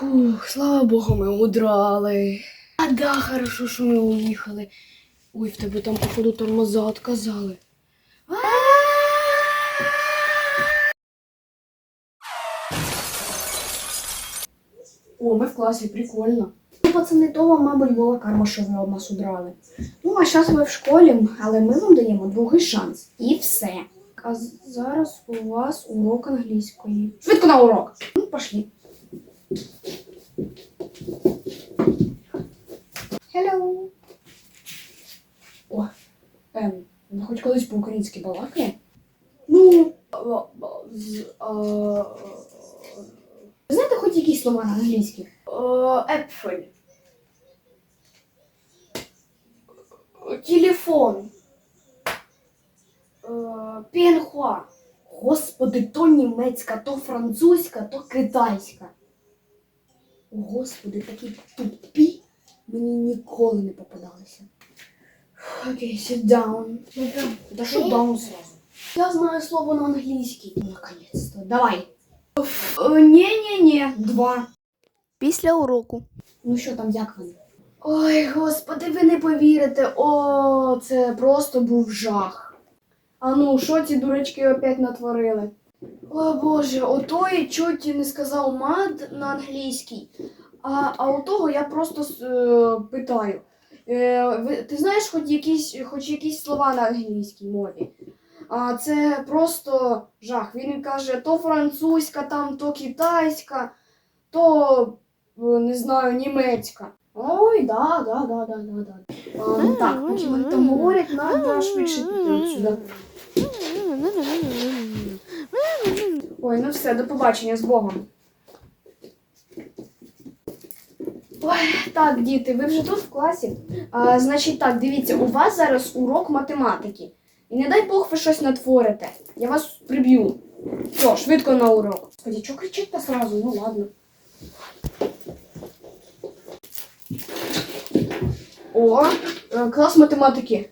Фух, слава Богу, ми удрали. А да, хорошо, що ми уїхали. Ой, в тебе там, походу, тормоза отказали. О, ми в класі, прикольно. Ну, Пацани, то вам, мабуть, була карма, що ви од нас удрали. Ну, а зараз ви в школі, але ми вам даємо другий шанс. І все. А зараз у вас урок англійської. Швидко на урок. Ну, пошли. Hello. О, ем, ви хоч колись по-українськи балакає? Ну, а, з, а, знаєте хоч якісь слова на англійській? а, Телефон. Е, Піенхуа. Господи, то німецька, то французька, то китайська. О, Господи, такі тупі мені ніколи не попадалися. Окей, sit down. Да що даун сразу? Я знаю слово на англійській. Ну, наконец-то. Давай. Е, Ні-ні-ні. Два. Після уроку. Ну що там, як вони? Ой, господи, ви не повірите. О, це просто був жах. А ну, що ці дурачки опять натворили? О Боже, отой чуть не сказав мат на англійській, а, а у того я просто е, питаю. Е, ви, ти знаєш хоч якісь, хоч якісь слова на англійській мові? А це просто жах. Він каже, то французька, там, то китайська, то е, не знаю, німецька. Ой, да, да, да, да, да, да. А, ну так, поки вони там говорять, треба швидше отсюди. Ой, ну все, до побачення з Богом. Ой, так, діти, ви вже тут в класі? А, значить так, дивіться, у вас зараз урок математики. І не дай Бог ви щось натворите. Я вас приб'ю. Все, швидко на урок. Господи, чого кричить-то сразу? Ну ладно. О, е, клас математики.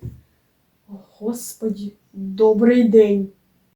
Господі, добрий день.